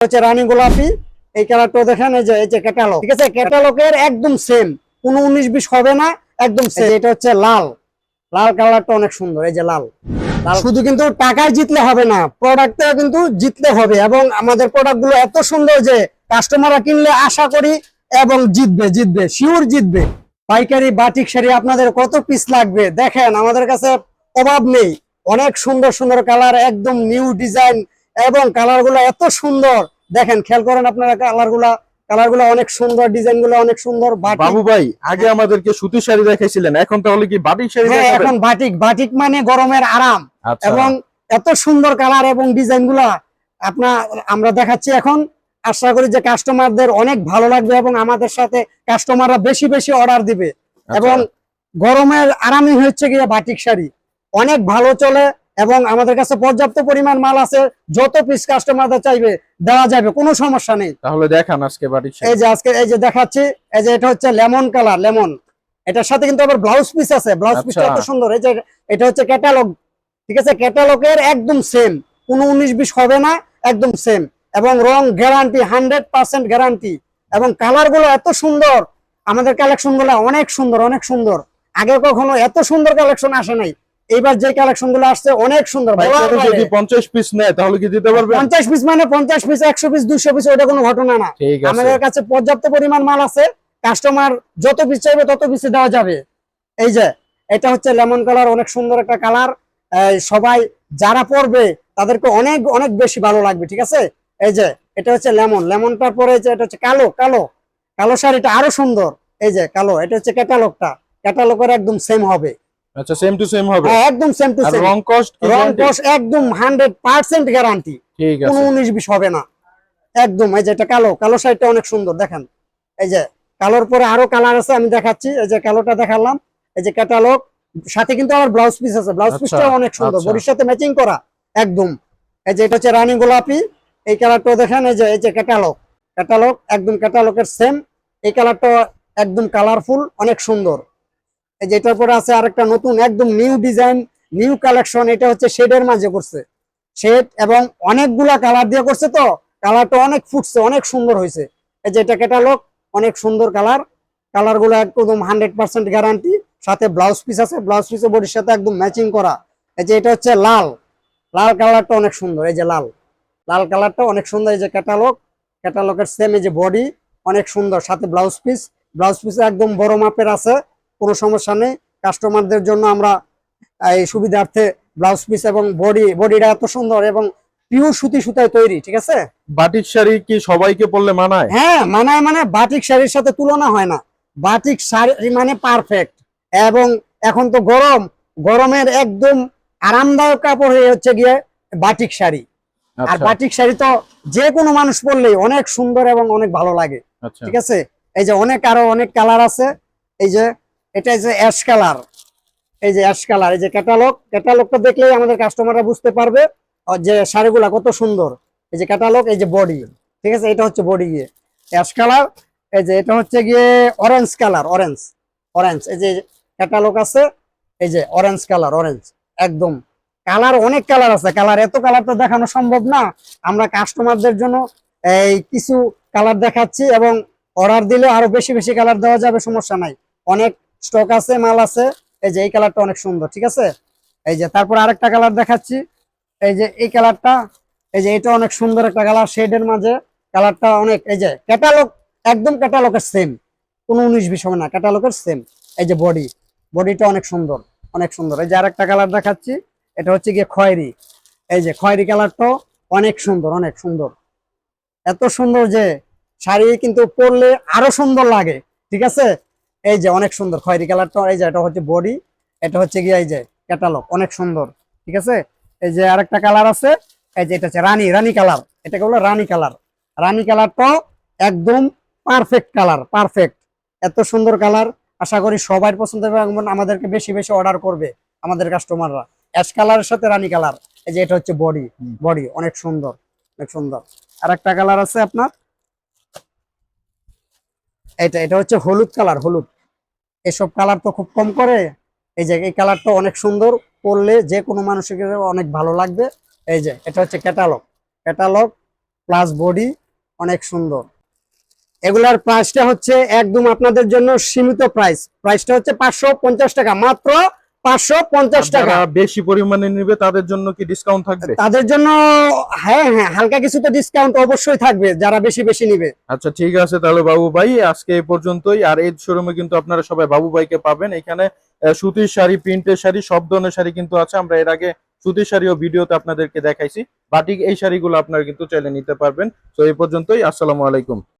হচ্ছে রানী গোলাপি এই কালারটা দেখেন এই যে এই যে ক্যাটালগ ঠিক আছে? ক্যাটালগের একদম সেম কোনো উনিশ বিশ হবে না একদম সেম এটা হচ্ছে লাল। লাল কালারটা অনেক সুন্দর এই যে লাল। শুধু কিন্তু টাকায় জিতলে হবে না প্রোডাক্টে কিন্তু জিতলে হবে এবং আমাদের প্রোডাক্টগুলো এত সুন্দর যে কাস্টমাররা কিনলে আশা করি এবং জিতবে জিতবে শিওর জিতবে। পাইকারি বাটিক শাড়ি আপনাদের কত পিস লাগবে? দেখেন আমাদের কাছে অভাব নেই। অনেক সুন্দর সুন্দর কালার একদম নিউ ডিজাইন এবং কালারগুলো এত সুন্দর। দেখেন খেয়াল করেন আপনারা কালারগুলা কালারগুলো অনেক সুন্দর ডিজাইনগুলো অনেক সুন্দর বাবু ভাই আগে আমাদেরকে সুতির শাড়ি দেখাইছিলেন এখন তাহলে কি বাটিক শাড়ি হ্যাঁ এখন বাটিক বাটিক মানে গরমের আরাম। আচ্ছা। এবং এত সুন্দর কালার এবং ডিজাইনগুলা আপনার আমরা দেখাচ্ছি এখন। আশা করি যে কাস্টমারদের অনেক ভালো লাগবে এবং আমাদের সাথে কাস্টমাররা বেশি বেশি অর্ডার দিবে। আচ্ছা। এবং গরমের আরামই হচ্ছে গিয়ে বাটিক শাড়ি। অনেক ভালো চলে এবং আমাদের কাছে পর্যাপ্ত পরিমাণ মাল আছে যত পিস কাস্টমারদের চাইবে দেওয়া যাবে কোনো সমস্যা নেই। তাহলে দেখান আজকে বাটিক এই যে আজকে এই যে দেখাচ্ছি এই যে এটা হচ্ছে লেমন কালার লেমন এটার সাথে কিন্তু আবার ব্লাউজ পিস আছে ব্লাউজ পিসটা আচ্ছা। এত সুন্দর এই যে এটা হচ্ছে ক্যাটালগ ঠিক আছে? ক্যাটালগের একদম সেম কোনো উনিশ বিশ হবে না একদম সেম এবং রং গ্যারান্টি হান্ড্রেড পার্সেন্ট গ্যারান্টি এবং কালারগুলো এত সুন্দর আমাদের কালেকশনগুলো অনেক সুন্দর অনেক সুন্দর। আগে কখনো এত সুন্দর কালেকশন আসে নাই। এইবার যে কালেকশনগুলো আসছে অনেক সুন্দর ভাই। যদি পিস নেয় তাহলে কি দিতে পারবেন পঞ্চাশ পিস মানে পঞ্চাশ পিস একশো পিস দুশো পিস ওটা কোনো ঘটনা না। আমাদের কাছে পর্যাপ্ত পরিমাণ মাল আছে। কাস্টমার যত পিস চাইবে তত পিসে দেওয়া যাবে। এই যে এটা হচ্ছে লেমন কালার অনেক সুন্দর একটা কালার সবাই যারা পরবে তাদেরকে অনেক অনেক বেশি ভালো লাগবে ঠিক আছে? এই যে এটা হচ্ছে লেমন লেমনটার পরে যে এটা হচ্ছে কালো কালো। কালো শাড়িটা আরও সুন্দর। এই যে কালো। এটা হচ্ছে ক্যাটালগটা ক্যাটালগের একদম সেম হবে। আচ্ছা সেম টু সেম হবে। হ্যাঁ, একদম সেম টু সেম রং কস্ট রং guarantee? কস একদম হান্ড্রেড পার্সেন্ট গ্যারান্টি ঠিক কোনো আছে উনিশ বিশ হবে না। একদম এই যে এটা কালো কালো শাড়িটা অনেক সুন্দর দেখেন। এই যে কালোর পরে আরও কালার আছে আমি দেখাচ্ছি। এই যে কালোটা দেখালাম। এই যে ক্যাটালগ সাথে কিন্তু আমার ব্লাউজ পিস আছে। ব্লাউজ আচ্ছা, পিসটা অনেক সুন্দর। বডির সাথে ম্যাচিং করা একদম। এই যে এটা হচ্ছে রানী গোলাপি। এই কালারটা দেখেন এই যে এই যে ক্যাটালগ ক্যাটালগ একদম ক্যাটালগের সেম এই কালারটা একদম কালারফুল অনেক সুন্দর। এই যে এটার পরে আছে আরেকটা নতুন, একদম নিউ ডিজাইন নিউ কালেকশন এটা হচ্ছে শেডের মাঝে করছে। শেড এবং অনেকগুলা কালার দিয়ে করছে তো কালারটা অনেক ফুটছে, অনেক সুন্দর হয়েছে। এই যে এটা ক্যাটালগ অনেক সুন্দর কালার কালারগুলো একদম হান্ড্রেড পার্সেন্ট গ্যারান্টি সাথে ব্লাউজ পিস আছে ব্লাউজ পিসে বডির সাথে একদম ম্যাচিং করা। এই যে এটা হচ্ছে লাল। লাল কালারটা অনেক সুন্দর, এই যে লাল। লাল কালারটা অনেক সুন্দর, এই যে ক্যাটালগ ক্যাটালগের সেম এই যে বডি অনেক সুন্দর। সাথে ব্লাউজ পিস ব্লাউজ পিসে একদম বড় মাপের আছে। কোনো সমস্যা নেই। কাস্টমারদের জন্য আমরা এই সুবিধার্থে ব্লাউজ পিস এবং বডি বডিটা এত সুন্দর এবং পিওর সুতি সুতায় তৈরি ঠিক আছে? বাটিক শাড়ি কি সবাইকে পরলে মানায়? হ্যাঁ মানে মানে বাটিক শাড়ির সাথে তুলনা হয় না। বাটিক শাড়ি মানে পারফেক্ট এবং এখন তো গরম গরমের একদম আরামদায়ক কাপড় হয়ে হচ্ছে গিয়ে বাটিক শাড়ি। আর আচ্ছা। বাটিক শাড়ি তো যে কোনো মানুষ পরলেই অনেক সুন্দর এবং অনেক ভালো লাগে আচ্ছা। ঠিক আছে? এই যে অনেক আরও অনেক কালার আছে এই যে এটা যে অ্যাশ কালার এই যে অ্যাশ কালার এই যে ক্যাটালগ ক্যাটালগটা দেখলেই আমাদের কাস্টমাররা বুঝতে পারবে যে শাড়িগুলা কত সুন্দর। এই যে ক্যাটালগ এই যে বডি ঠিক আছে? এটা হচ্ছে বডি গিয়ে অ্যাশ কালার এই যে এটা হচ্ছে গিয়ে অরেঞ্জ কালার অরেঞ্জ অরেঞ্জ এই যে ক্যাটালগ আছে, এই যে অরেঞ্জ কালার অরেঞ্জ একদম। কালার অনেক কালার আছে। কালার এত কালার তো দেখানো সম্ভব না। আমরা কাস্টমারদের জন্য এই কিছু কালার দেখাচ্ছি এবং অর্ডার দিলে আরও বেশি বেশি কালার দেওয়া যাবে, সমস্যা নাই। অনেক স্টক আছে, মাল আছে। এই যে এই কালারটা অনেক সুন্দর, ঠিক আছে? এই যে তারপর আরেকটা কালার দেখাচ্ছি। এই যে এই কালারটা, এই যে এটা অনেক সুন্দর একটা কালার, শেডের মাঝে কালারটা অনেক, এই যে ক্যাটালগ, একদম ক্যাটালগের সেম কোনো উনিশ বিশ হবে না, ক্যাটালগের সেম এই যে বডি, বডিটা অনেক সুন্দর অনেক সুন্দর। এই যে আরেকটা কালার দেখাচ্ছি, এটা হচ্ছে গিয়ে খয়েরি। এই যে খয়েরি কালারটাও অনেক সুন্দর অনেক সুন্দর। এত সুন্দর যে শাড়ি কিন্তু পরলে আরও সুন্দর লাগে, ঠিক আছে? এই যে অনেক সুন্দর খয়েরি কালারটা এই যে এটা হচ্ছে বডি এটা হচ্ছে গিয়ে এই যে ক্যাটালগ অনেক সুন্দর ঠিক আছে? এই যে আরেকটা কালার আছে এই যে এটা হচ্ছে রানী রানী কালার এটাকে বলে রানী কালার। রানী কালারটাও একদম পারফেক্ট কালার পারফেক্ট এত সুন্দর কালার আশা করি সবাই পছন্দ হবে এবং আমাদেরকে বেশি বেশি অর্ডার করবে আমাদের কাস্টমাররা অ্যাশ কালারের সাথে রানী কালার এই যে এটা হচ্ছে বডি বডি অনেক সুন্দর অনেক সুন্দর। আর একটা কালার আছে আপনার এটা এটা হচ্ছে হলুদ কালার, হলুদ। এসব কালার তো খুব কম করে। এই যে, এই কালারটা অনেক সুন্দর। পরলে যে কোনো মানুষের অনেক ভালো লাগবে। এই যে, এটা হচ্ছে ক্যাটালগ। ক্যাটালগ প্লাস বডি অনেক সুন্দর। এগুলার প্রাইসটা হচ্ছে একদম আপনাদের জন্য সীমিত প্রাইস প্রাইসটা হচ্ছে পাঁচশো পঞ্চাশ টাকা। মাত্র পাঁচশো পঞ্চাশ টাকা। বেশি পরিমাণে নিবে তাদের জন্য কি ডিসকাউন্ট থাকবে? তাদের জন্য হ্যাঁ হ্যাঁ হালকা কিছু তো ডিসকাউন্ট অবশ্যই থাকবে যারা বেশি বেশি নিবে। আচ্ছা ঠিক আছে তাহলে বাবু ভাই আজকে এই পর্যন্তই। আর এই শোরুমে কিন্তু আপনারা সবাই বাবু ভাইকে পাবেন। এখানে সুতির শাড়ি প্রিন্টের শাড়ি সব ধরনের শাড়ি কিন্তু আছে। আমরা এর আগে সুতির শাড়ি ও ভিডিওতে আপনাদেরকে দেখাইছি। বাটিক এই শাড়িগুলো আপনারা কিন্তু চাইলে নিতে পারবেন। তো এই পর্যন্তই আসসালামু আলাইকুম।